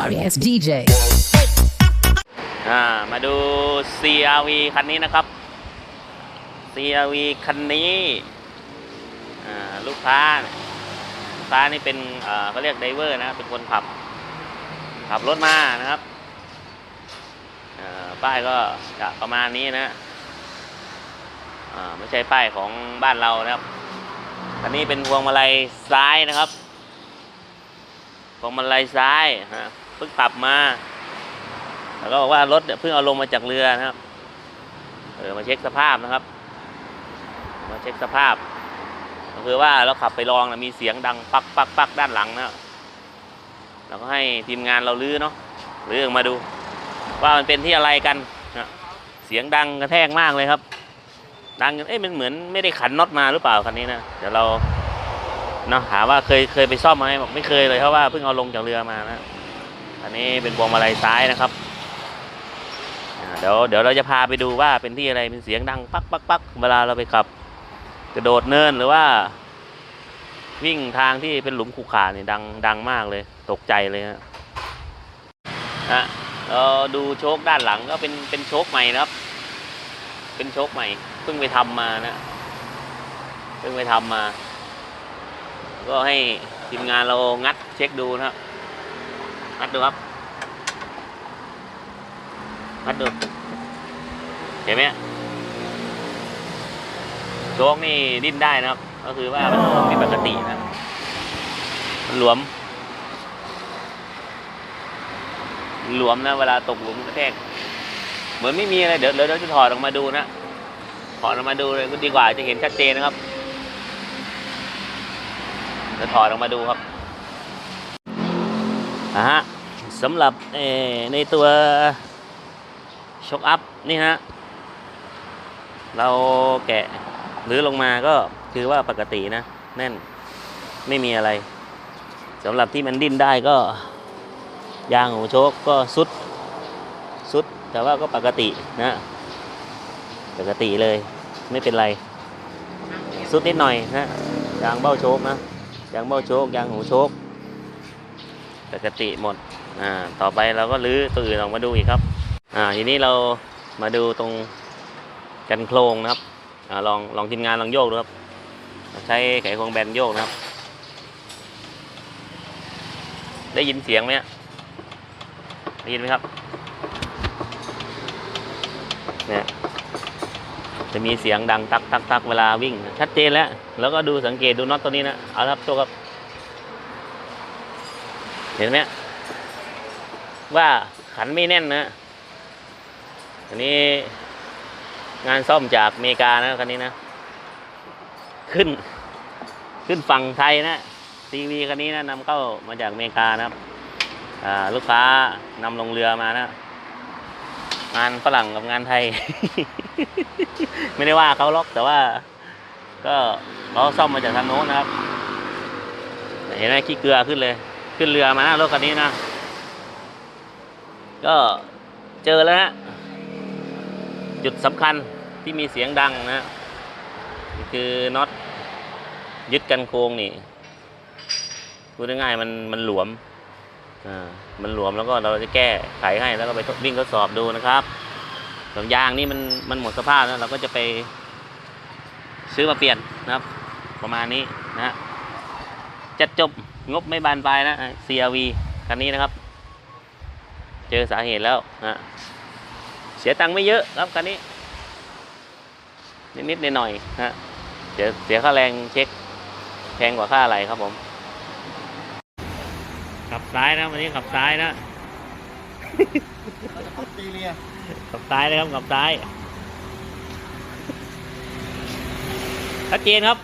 sorry ass DJ. อ่ามาดู CRV คันนี้นะครับ CRV คันนี้อ่าลูกค้าเนี่ยลูกค้านี่เป็นเอ่อเขาเรียกไดเวอร์นะครับเป็นคนขับ ขับรถมานะครับอ่าป้ายก็จะประมาณนี้นะอ่าไม่ใช่ป้ายของบ้านเรานะครับคันนี้เป็นพวงมาลัยซ้ายนะครับ พวงมาลัยซ้ายฮะ เพิ่งปรับมา แล้วก็บอกว่ารถเนี่ยเพิ่งเอาลงมาจากเรือนะครับ เออมาเช็คสภาพนะครับ มาเช็คสภาพ ก็คือว่าเราขับไปลองนะมีเสียงดังปักปักปักด้านหลังนะเราก็ให้ทีมงานเราลื้อเนาะลื้อออกมาดู ว่ามันเป็นที่อะไรกันนะเสียงดังกระแทกมากเลยครับ ดังเอ้ยมันเหมือนไม่ได้ขันน็อตมาหรือเปล่าคันนี้นะเดี๋ยวเราเนาะหาว่าเคยเคยไปซ่อมไหมบอกไม่เคยเลยเพราะว่าเพิ่งเอาลงจากเรือมานะ อันนี้เป็นพวงมาลัยซ้ายนะครับเดี๋ยวเดี๋ยวเราจะพาไปดูว่าเป็นที่อะไรเป็นเสียงดังปักปักปักเวลาเราไปขับ กระโดดเนินหรือว่า วิ่งทางที่เป็นหลุมขรุขระนี่ดังดังมากเลย ตกใจเลยฮะฮะเราดูโชคด้านหลังก็เป็นเป็นโชคใหม่นะครับ เป็นโชคใหม่เพิ่งไปทำมานะเพิ่งไปทำมา ก็ให้ทีมงานเรางัดเช็คดูนะครับ งัดดูครับงัดดูเห็นไหมโชคนี่ดิ้นได้นะครับ ก็คือว่ามันผิดปกตินะมันหลวมหลวมนะเวลาตกหลุมกระแทกเหมือนไม่มีอะไรเดี๋ยวเดี๋ยวเราจะถอดออกมาดูนะถอดออกมาดูเลยก็ดีกว่าจะเห็นชัดเจนนะครับเดี๋ยวถอดออกมาดูครับ อะฮะสำหรับในตัวช็อคอัพนี่ฮะเราแกะหรือลงมาก็คือว่าปกตินะ แน่นไม่มีอะไรสำหรับที่มันดิ้นได้ก็ ยางหูโชคก็สุดสุด แต่ว่าก็ปกตินะ ปกติเลยไม่เป็นไร สุดนิดหน่อยนะยางเบ้าโชคนะยางเบ้าโชคยางหูโชค ปกติหมดอ่าต่อไปเราก็ลื้อตัวอื่นออกมาดูอีกครับอ่าทีนี้เรามาดูตรงกันโครงนะครับอ่าลองลองทีมงานลองโยกดูครับ ใช้ไขควงแบนโยกนะครับ ได้ยินเสียงไหมได้ยินไหมครับเนี่ยจะมีเสียงดังตักตักตักเวลาวิ่ง ชัดเจนแล้ว แล้วก็ดูสังเกตดูน็อตตัวนี้นะ เอาละครับโชคครับ เห็นไหมว่าขันไม่แน่นนะอันนี้งานซ่อมจากอเมริกานะคันนี้นะ ขึ้น ขึ้นฝั่งไทยนะทีวีคันนี้นะนำเข้ามาจากอเมริกานะครับลูกค้านำลงเรือมานะ งานฝรั่งกับงานไทย ไม่ได้ว่าเขาหรอกแต่ว่า ก็เขาซ่อมมาจากทางโน้นนะครับ เห็นไหมขี้เกลือขึ้นเลย ขึ้นเรือมานะรถคันนี้นะ ก็เจอแล้วนะจุดสำคัญที่มีเสียงดังนะคือน็อตยึดกันโครงนี่พูดง่ายๆมันมันหลวมอ่ามันหลวมแล้วก็เราจะแก้ไขให้แล้วก็ไปวิ่งทดสอบดูนะครับส่วนยางนี่มันมันหมดสภาพแล้วเราก็จะไปซื้อมาเปลี่ยนนะครับ ประมาณนี้นะฮะจะจบ งบไม่บานปลายนะ CRV คันนี้นะครับ เจอสาเหตุแล้วนะเสียตังค์ไม่เยอะครับคันนี้ นิดๆหน่อยๆฮะเสียเสียค่าแรงเช็คแพงกว่าค่าอะไรครับผม ขับซ้ายนะวันนี้ขับซ้ายนะตีเรียขับซ้ายเลยครับขับซ้ายชัดเจนครับ